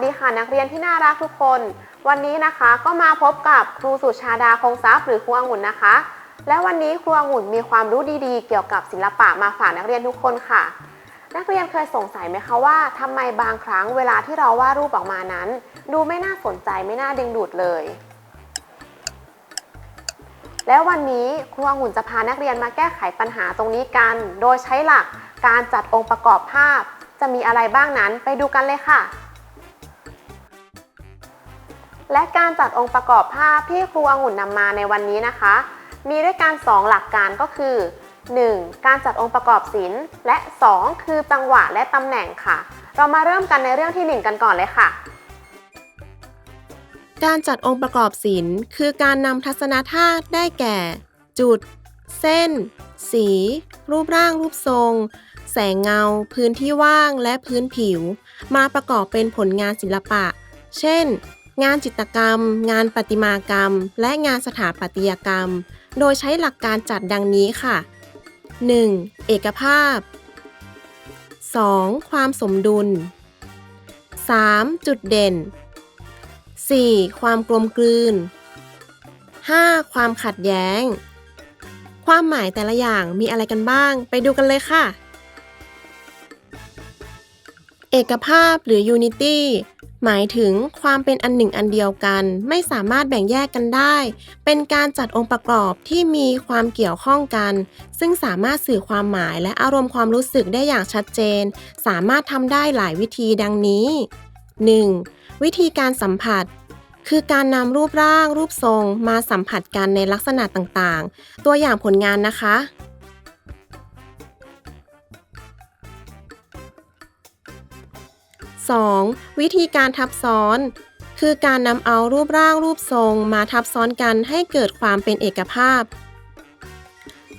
วัสดีค่ะนักเรียนที่น่ารักทุกคน วันนี้นะคะก็มาพบกับครูสุชาดาคงทรัพย์หรือครูองุ่นนะคะ และวันนี้ครูองุ่นมีความรู้ดีๆ เกี่ยวกับศิลปะมาฝากนักเรียนทุกคนค่ะ นักเรียนเคยสงสัยไหมคะว่าทำไมบางครั้งเวลาที่เราวาดรูปออกมานั้น ดูไม่น่าสนใจไม่น่าดึงดูดเลย แล้ววันนี้ครูองุ่นจะพานักเรียนมาแก้ไขปัญหาตรงนี้กัน โดยใช้หลักการจัดองค์ประกอบภาพจะมีอะไรบ้างนั้นไปดูกันเลยค่ะ และการจัดองค์ประกอบภาพที่ครูองุ่นนำมาในวันนี้นะคะ มีด้วยกัน 2 หลักการก็คือ 1. การจัดองค์ประกอบศิลป์และ 2. คือจังหวะและตำแหน่งค่ะ เรามาเริ่มกันในเรื่องที่ 1 กันก่อนเลยค่ะ การจัดองค์ประกอบศิลป์คือการนำทัศนธาตุได้แก่ จุด เส้น สี รูปร่างรูปทรง แสงเงา พื้นที่ว่างและพื้นผิว มาประกอบเป็นผลงานศิลปะ เช่น งานจิตรกรรม งานประติมากรรม และงานสถาปัตยกรรม โดยใช้หลักการจัดดังนี้ค่ะ 1. เอกภาพ 2. ความสมดุล 3. จุดเด่น 4. ความกลมกลืน 5. ความขัดแย้ง ความหมายแต่ละอย่างมีอะไรกันบ้าง ไปดูกันเลยค่ะ เอกภาพหรือ unity หมายถึงความเป็นอันหนึ่งอันเดียวกัน ไม่สามารถแบ่งแยกกันได้ เป็นการจัดองค์ประกอบที่มีความเกี่ยวข้องกัน ซึ่งสามารถสื่อความหมายและอารมณ์ความรู้สึกได้อย่างชัดเจน สามารถทำได้หลายวิธีดังนี้ 1. วิธีการสัมผัส คือการนำรูปร่าง รูปทรง มาสัมผัสกันในลักษณะต่างๆ ตัวอย่างผลงานนะคะ 2. วิธีการทับซ้อน คือการนำเอารูปร่างรูปทรงมาทับซ้อนกันให้เกิดความเป็นเอกภาพ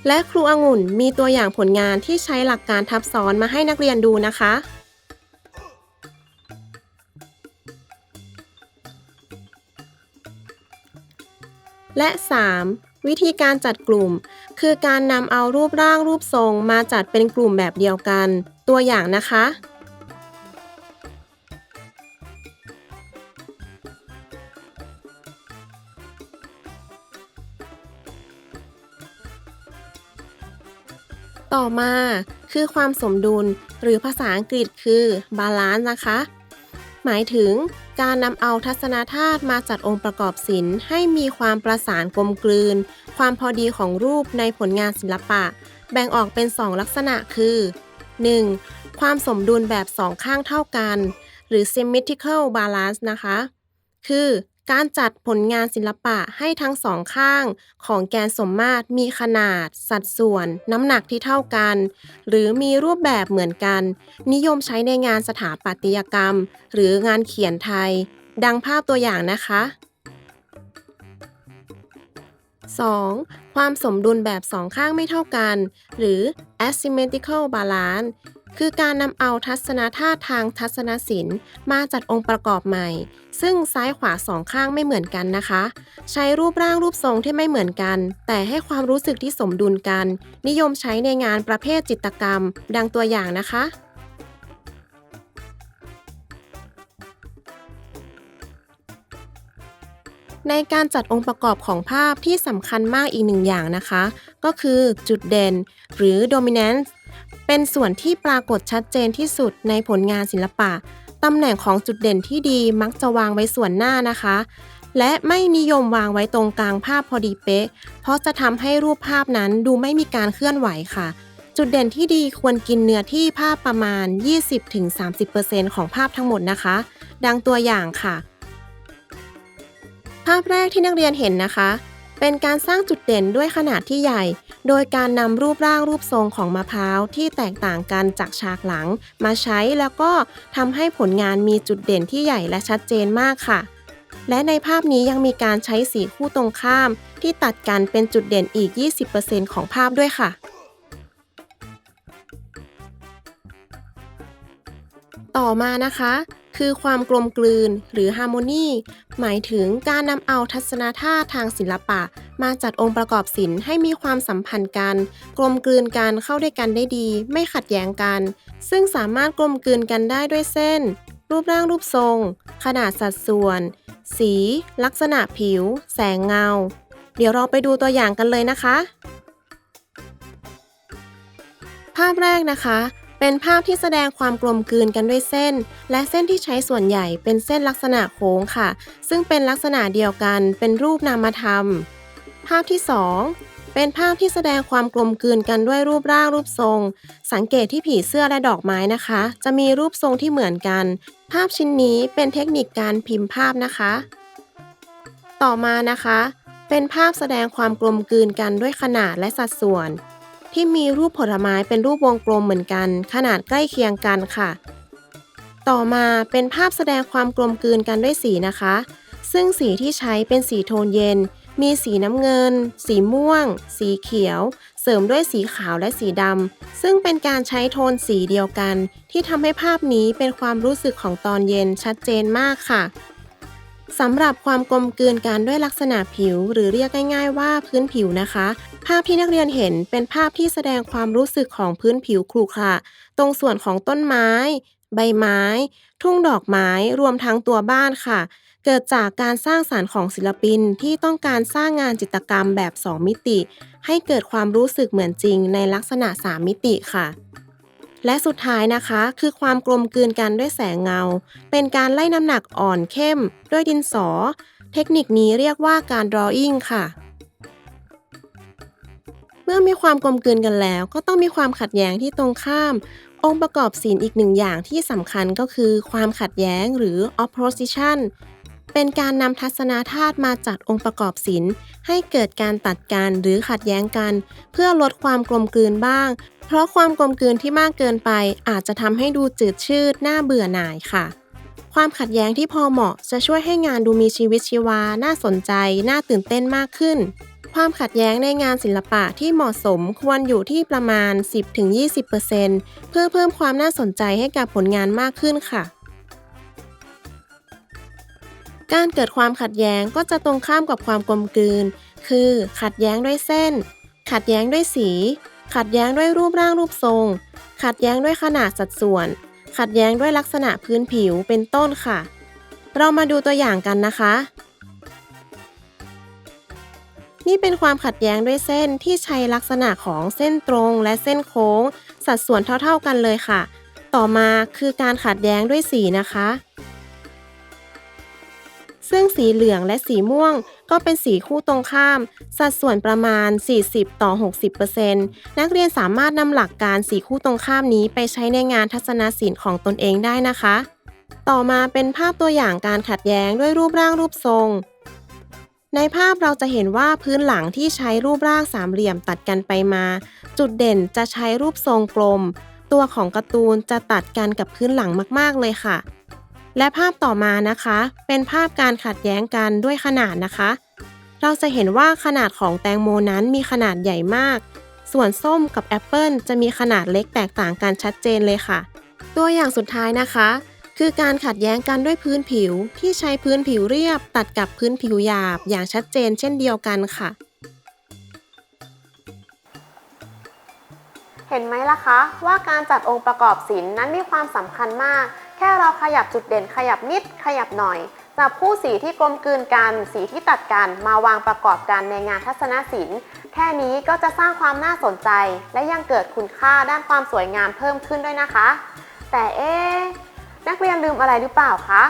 และครูองุ่นมีตัวอย่างผลงานที่ใช้หลักการทับซ้อนมาให้นักเรียนดูนะคะและ 3. วิธีการจัดกลุ่ม คือการนำเอารูปร่างรูปทรงมาจัดเป็นกลุ่มแบบเดียวกัน ตัวอย่างนะคะ ต่อมาคือความสมดุลหรือภาษาอังกฤษคือ balance นะคะ หมายถึงการนำเอาทัศนธาตุมาจัดองค์ประกอบศิลป์ให้มีความประสานกลมกลืน ความพอดีของรูปในผลงานศิลปะ แบ่งออกเป็น 2 ลักษณะคือ 1. ความสมดุลแบบสองข้างเท่ากัน หรือ symmetrical balance นะคะ คือ การจัดผลงานศิลปะให้ทั้งสองข้างของแกนสมมาตรมีขนาด สัดส่วน น้ำหนักที่เท่ากัน หรือมีรูปแบบเหมือนกัน นิยมใช้ในงานสถาปัตยกรรม หรืองานเขียนไทย ดังภาพตัวอย่างนะคะ 2. ความสมดุลแบบสองข้างไม่เท่ากัน หรือ asymmetrical balance คือการนำเอาทัศนธาตุทางทัศนศิลป์ มาจัดองค์ประกอบใหม่ ซึ่งซ้ายขวาสองข้างไม่เหมือนกันนะคะ ใช้รูปร่างรูปทรงที่ไม่เหมือนกัน แต่ให้ความรู้สึกที่สมดุลกัน นิยมใช้ในงานประเภทจิตกรรม ดังตัวอย่างนะคะในการจัดองค์ประกอบของภาพที่สำคัญมากอีกหนึ่งอย่างนะคะ ก็คือจุดเด่นหรือ dominance เป็นส่วนที่ปรากฏชัดเจนที่สุดในผลงานศิลปะ ตำแหน่งของจุดเด่นที่ดีมักจะวางไว้ส่วนหน้านะคะ และไม่นิยมวางไว้ตรงกลางภาพพอดีเป๊ะ เพราะจะทำให้รูปภาพนั้นดูไม่มีการเคลื่อนไหวค่ะ จุดเด่นที่ดีควรกินเนื้อที่ภาพประมาณ 20-30%ของภาพทั้งหมดนะคะ ดังตัวอย่างค่ะ ภาพแรกที่นักเรียนเห็นนะคะ เป็นการสร้างจุดเด่นด้วยขนาดที่ใหญ่ โดยการนำรูปร่างรูปทรงของมะพร้าวที่แตกต่างกันจากฉากหลัง มาใช้แล้วก็ทำให้ผลงานมีจุดเด่นที่ใหญ่และชัดเจนมากค่ะ และในภาพนี้ยังมีการใช้สีคู่ตรงข้าม ที่ตัดกันเป็นจุดเด่นอีก 20%ของภาพด้วยค่ะต่อมานะคะ คือความกลมกลืนหรือฮาร์โมนีหมายถึงการนำเอาทัศนธาตุทางศิลปะ มาจัดองค์ประกอบศิลป์ให้มีความสัมพันธ์กัน กลมกลืนกันเข้าด้วยกันได้ดี ไม่ขัดแย้งกัน ซึ่งสามารถกลมกลืนกันได้ด้วยเส้น รูปร่างรูปทรง ขนาดสัดส่วน สี ลักษณะผิว แสงเงา เดี๋ยวเราไปดูตัวอย่างกันเลยนะคะ ภาพแรกนะคะ เป็นภาพที่แสดงความกลมกลืนกันด้วยเส้น และเส้นที่ใช้ส่วนใหญ่เป็นเส้นลักษณะโค้งค่ะ ซึ่งเป็นลักษณะเดียวกัน เป็นรูปนามธรรม ภาพที่ 2 เป็นภาพที่แสดงความกลมกลืนกันด้วยรูปร่างรูปทรง สังเกตที่ผีเสื้อและดอกไม้นะคะ จะมีรูปทรงที่เหมือนกัน ภาพชิ้นนี้เป็นเทคนิคการพิมพ์ภาพนะคะ ต่อมานะคะ เป็นภาพแสดงความกลมกลืนกันด้วยขนาดและสัดส่วน ที่มีรูปผลไม้เป็นรูปวงกลมเหมือนกัน ขนาดใกล้เคียงกันค่ะ ต่อมาเป็นภาพแสดงความกลมกลืนกันด้วยสีนะคะ ซึ่งสีที่ใช้เป็นสีโทนเย็น มีสีน้ำเงิน สีม่วง สีเขียว เสริมด้วยสีขาวและสีดำซึ่งเป็นการใช้โทนสีเดียวกัน ที่ทำให้ภาพนี้เป็นความรู้สึกของตอนเย็นชัดเจนมากค่ะ สำหรับความกลมกลืนกันด้วยลักษณะผิว หรือเรียกง่าย ๆ ว่าพื้นผิวนะคะ ภาพที่นักเรียนเห็นเป็นภาพที่แสดงความรู้สึกของพื้นผิวครุขระตรงส่วนของต้นไม้ ใบไม้ ทุ่งดอกไม้รวมทั้งตัวบ้านค่ะ เกิดจากการสร้างสารรค์ของศิลปินที่ต้องการสร้างงานจิตรกรรมแบบ 2 มิติ ให้เกิดความรู้สึกเหมือนจริงในลักษณะ 3 มิติค่ะ และสุดท้ายนะคะ คือความกลมกลืนกันด้วยแสงเงา เป็นการไล่น้ำหนักอ่อนเข้ม ด้วยดินสอ เทคนิคนี้เรียกว่าการ drawing ค่ะเมื่อมีความกลมกลืนกันแล้ว ก็ต้องมีความขัดแย้งที่ตรงข้าม องค์ประกอบศิลป์อีกหนึ่งอย่างที่สำคัญก็คือ ความขัดแย้งหรือ opposition เป็นการนำทัศนธาตุมาจัดองค์ประกอบศิลป์ ให้เกิดการตัดกันหรือขัดแย้งกัน เพื่อลดความกลมกลืนบ้าง เพราะความกลมกลืนที่มากเกินไป อาจจะทำให้ดูจืดชืดน่าเบื่อหน่ายค่ะ ความขัดแย้งที่พอเหมาะจะช่วยให้งานดูมีชีวิตชีวา น่าสนใจ น่าตื่นเต้นมากขึ้น ความขัดแย้งในงานศิลปะที่เหมาะสมควรอยู่ที่ประมาณ 10-20%เพื่อเพิ่มความน่าสนใจให้กับผลงานมากขึ้นค่ะ การเกิดความขัดแย้งก็จะตรงข้ามกับความกลมกลืน คือ ขัดแย้งด้วยเส้น ขัดแย้งด้วยสี ขัดแย้งด้วยรูปร่างรูปทรง ขัดแย้งด้วยขนาดสัดส่วน ขัดแย้งด้วยลักษณะพื้นผิวเป็นต้นค่ะ เรามาดูตัวอย่างกันนะคะ นี่เป็นความขัดแย้งด้วยเส้นที่ใช้ลักษณะของเส้นตรงและเส้นโค้ง สัดส่วนเท่าๆกันเลยค่ะ ต่อมาคือการขัดแย้งด้วยสีนะคะ ซึ่งสีเหลืองและสีม่วงก็เป็นสีคู่ตรงข้าม สัดส่วนประมาณ 40 ต่อ 60%นักเรียนสามารถนำหลักการสีคู่ตรงข้ามนี้ไปใช้ในงานทัศนศิลป์ของตนเองได้นะคะ ต่อมาเป็นภาพตัวอย่างการขัดแย้งด้วยรูปร่างรูปทรง ในภาพเราจะเห็นว่าพื้นหลังที่ใช้รูปร่างสามเหลี่ยมตัดกันไปมา จุดเด่นจะใช้รูปทรงกลม ตัวของการ์ตูนจะตัดกันกับพื้นหลังมาก ๆ เลยค่ะ และภาพต่อมานะคะ เป็นภาพการขัดแย้งกันด้วยขนาดนะคะ เราจะเห็นว่าขนาดของแตงโมนั้นมีขนาดใหญ่มาก ส่วนส้มกับแอปเปิลจะมีขนาดเล็กแตกต่างกันชัดเจนเลยค่ะ ตัวอย่างสุดท้ายนะคะ คือการขัดแย้งกันด้วยพื้นผิว ที่ใช้พื้นผิวเรียบ ตัดกับพื้นผิวหยาบ อย่างชัดเจนเช่นเดียวกันค่ะ เห็นไหมล่ะคะ ว่าการจัดองค์ประกอบศิลป์นั้นมีความสำคัญมาก ค่เราขยับจุดเด่นขยับนิดขยับหน่อยจับคู่สีที่กลมกลืนกัน สีที่ตัดกันมาวางประกอบกันในงานทัศนศิลป์ แค่นี้ก็จะสร้างความน่าสนใจ และยังเกิดคุณค่าด้านความสวยงามเพิ่มขึ้นด้วยนะคะ แต่เอ๊นักเรียนลืมอะไรหรือเปล่าคะ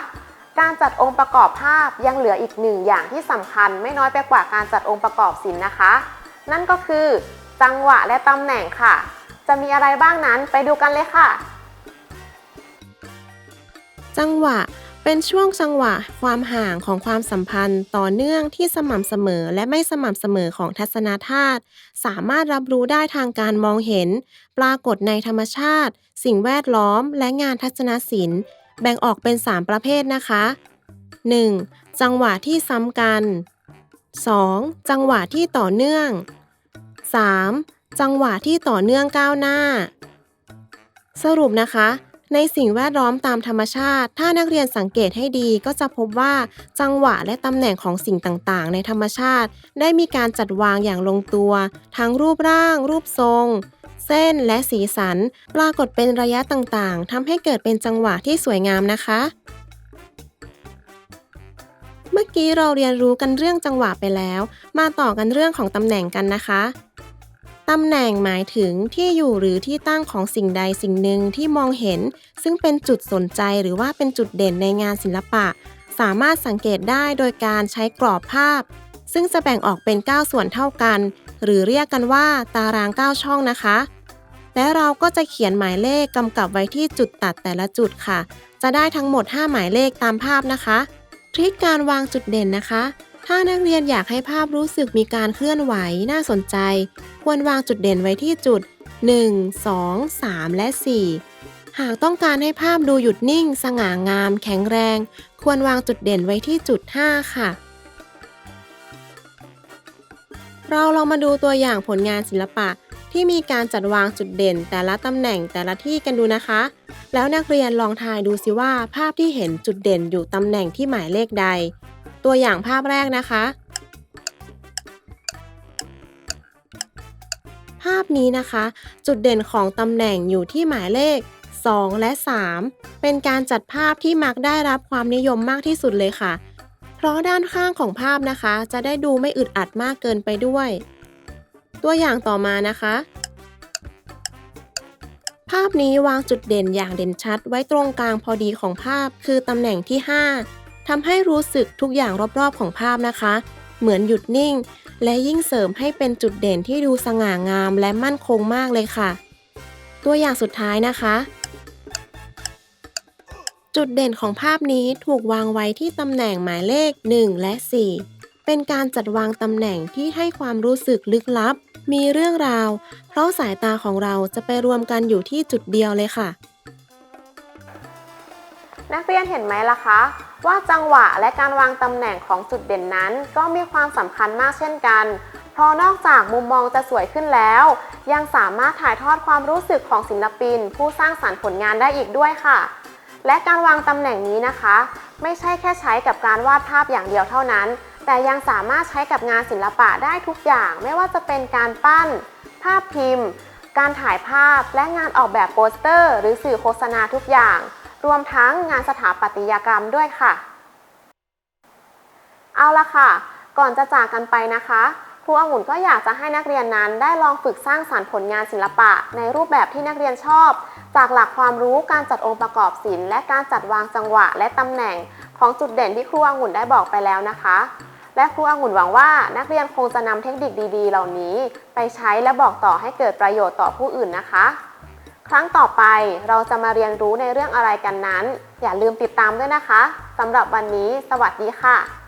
การจัดองค์ประกอบภาพยังเหลืออีกหนึ่งอย่างที่สำคัญไม่น้อยไปกว่าการจัดองค์ประกอบศิลป์นะคะ นั่นก็คือ จังหวะและตำแหน่งค่ะ จะมีอะไรบ้างนั้นไปดูกันเลยค่ะ จังหวะเป็นช่วงจังหวะความห่างของความสัมพันธ์ ต่อเนื่องที่สม่ำเสมอและไม่สม่ำเสมอของทัศนธาตุสามารถรับรู้ได้ทางการมองเห็น ปรากฏในธรรมชาติ สิ่งแวดล้อม และงานทัศนศิลป์ แบ่งออกเป็น 3 ประเภทนะคะ 1. จังหวะที่ซ้ำกัน 2. จังหวะที่ต่อเนื่อง 3. จังหวะที่ต่อเนื่องก้าวหน้า สรุปนะคะ ในสิ่งแวดล้อมตามธรรมชาติ ถ้านักเรียนสังเกตให้ดีก็จะพบว่าจังหวะและตำแหน่งของสิ่งต่างๆ ในธรรมชาติ ได้มีการจัดวางอย่างลงตัว ทั้งรูปร่าง รูปทรงแสส้นและสีสัน ปรากฏเป็นระยะต่างๆทำให้เกิดเป็นจังหวะที่สวยงามนะคะ เมื่อกี้เราเรียนรู้กันเรื่องจังหวะไปแล้ว มาต่อกันเรื่องของตำแหน่งกันนะคะ ตำแหน่งหมายถึงที่อยู่หรือที่ตั้งของสิ่งใดสิ่งหนึ่งที่มองเห็น ซึ่งเป็นจุดสนใจหรือว่าเป็นจุดเด่นในงานศิลปะ สามารถสังเกตได้โดยการใช้กรอบภาพ ซึ่งจะแบ่งออกเป็น 9 ส่วนเท่ากัน หรือเรียกกันว่าตาราง 9 ช่องนะคะ และเราก็จะเขียนหมายเลขกำกับไว้ที่จุดตัดแต่ละจุดค่ะ จะได้ทั้งหมด 5 หมายเลขตามภาพนะคะ ทริคการวางจุดเด่นนะคะ ถ้านักเรียนอยากให้ภาพรู้สึกมีการเคลื่อนไหวน่าสนใจ ควรวางจุดเด่นไว้ที่จุด 1 2 3 และ 4 หากต้องการให้ภาพดูหยุดนิ่ง สง่างาม แข็งแรง ควรวางจุดเด่นไว้ที่จุด 5 ค่ะ เราลองมาดูตัวอย่างผลงานศิลปะที่มีการจัดวางจุดเด่นแต่ละตำแหน่งแต่ละที่กันดูนะคะ แล้วนักเรียนลองทายดูสิว่าภาพที่เห็นจุดเด่นอยู่ตำแหน่งที่หมายเลขใด ตัวอย่างภาพแรกนะคะ ภาพนี้นะคะ จุดเด่นของตำแหน่งอยู่ที่หมายเลข 2 และ 3 เป็นการจัดภาพที่มักได้รับความนิยมมากที่สุดเลยค่ะ เพราะด้านข้างของภาพนะคะ จะได้ดูไม่อึดอัดมากเกินไปด้วย ตัวอย่างต่อมานะคะ ภาพนี้วางจุดเด่นอย่างเด่นชัดไว้ตรงกลางพอดีของภาพคือตำแหน่งที่ 5 ทำให้รู้สึกทุกอย่างรอบๆของภาพนะคะ เหมือนหยุดนิ่ง และยิ่งเสริมให้เป็นจุดเด่นที่ดูสง่างามและมั่นคงมากเลยค่ะ ตัวอย่างสุดท้ายนะคะ จุดเด่นของภาพนี้ถูกวางไว้ที่ตำแหน่งหมายเลข 1 และ 4 เป็นการจัดวางตำแหน่งที่ให้ความรู้สึกลึกลับ มีเรื่องราว เพราะสายตาของเราจะไปรวมกันอยู่ที่จุดเดียวเลยค่ะ นักเรียนเห็นไหมล่ะคะ ว่าจังหวะและการวางตำแหน่งของจุดเด่นนั้น ก็มีความสำคัญมากเช่นกัน เพราะนอกจากมุมมองจะสวยขึ้นแล้ว ยังสามารถถ่ายทอดความรู้สึกของศิลปิน ผู้สร้างสรรค์ผลงานได้อีกด้วยค่ะ และการวางตำแหน่งนี้นะคะ ไม่ใช่แค่ใช้กับการวาดภาพอย่างเดียวเท่านั้น แต่ยังสามารถใช้กับงานศิลปะได้ทุกอย่าง ไม่ว่าจะเป็นการปั้น ภาพพิมพ์ การถ่ายภาพและงานออกแบบโปสเตอร์ หรือสื่อโฆษณาทุกอย่าง รวมทั้งงานสถาปัตยกรรมด้วยค่ะ เอาละค่ะ ก่อนจะจากกันไปนะคะครูองุ่นก็อยากจะให้นักเรียนนั้นได้ลองฝึกสร้างสรรค์ผลงานศิลปะ ในรูปแบบที่นักเรียนชอบ จากหลักความรู้การจัดองค์ประกอบศิลป์และการจัดวางจังหวะ และตำแหน่ง ของจุดเด่นที่ครูองุ่นได้บอกไปแล้วนะคะ และครูองุ่นหวังว่านักเรียนคงจะนำเทคนิคดี ๆ เหล่านี้ ไปใช้และบอกต่อให้เกิดประโยชน์ต่อผู้อื่นนะคะ ครั้งต่อไปเราจะมาเรียนรู้ในเรื่องอะไรกันนั้น อย่าลืมติดตามด้วยนะคะสำหรับวันนี้ สวัสดีค่ะ